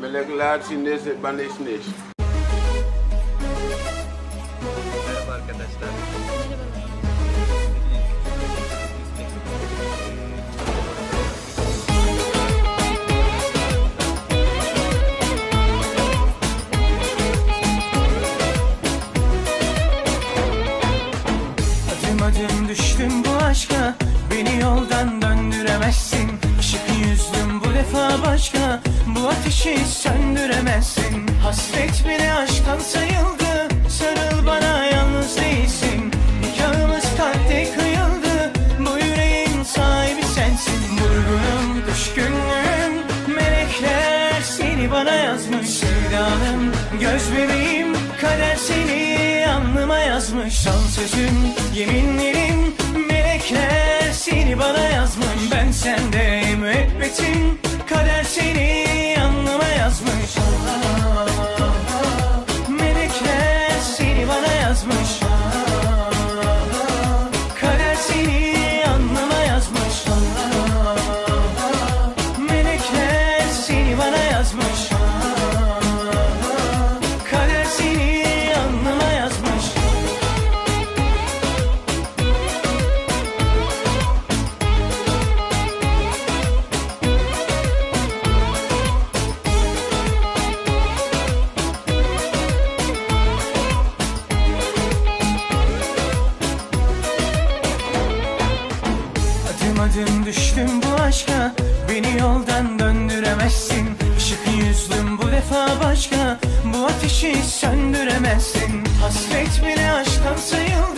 Melekler Sindesi Bandeşneş. Merhaba arkadaşlar. Adım adım düştüm bu aşka Beni yoldan döndüremezsin Işık yüzlüm bu defa başka Ateşi söndüremezsin. Hasret bile aşktan sayıldı. Sarıl bana yalnız değilsin. Nikahımız kalpte kıyıldı. Bu yüreğin sahibi sensin. Vurgunum, düşkünlüğüm Melekler seni bana yazmış. Sevdalım, göz bebeğim Kader seni alnıma yazmış. Son sözüm, yeminlerim Melekler seni bana yazmış. Ben sende müebbetim Kader seni Adım adım düştüm bu aşka. Beni yoldan döndüremezsin. Işık yüzlüm bu defa başka. Bu ateşi söndüremezsin. Hasret bile aşktan sayıldı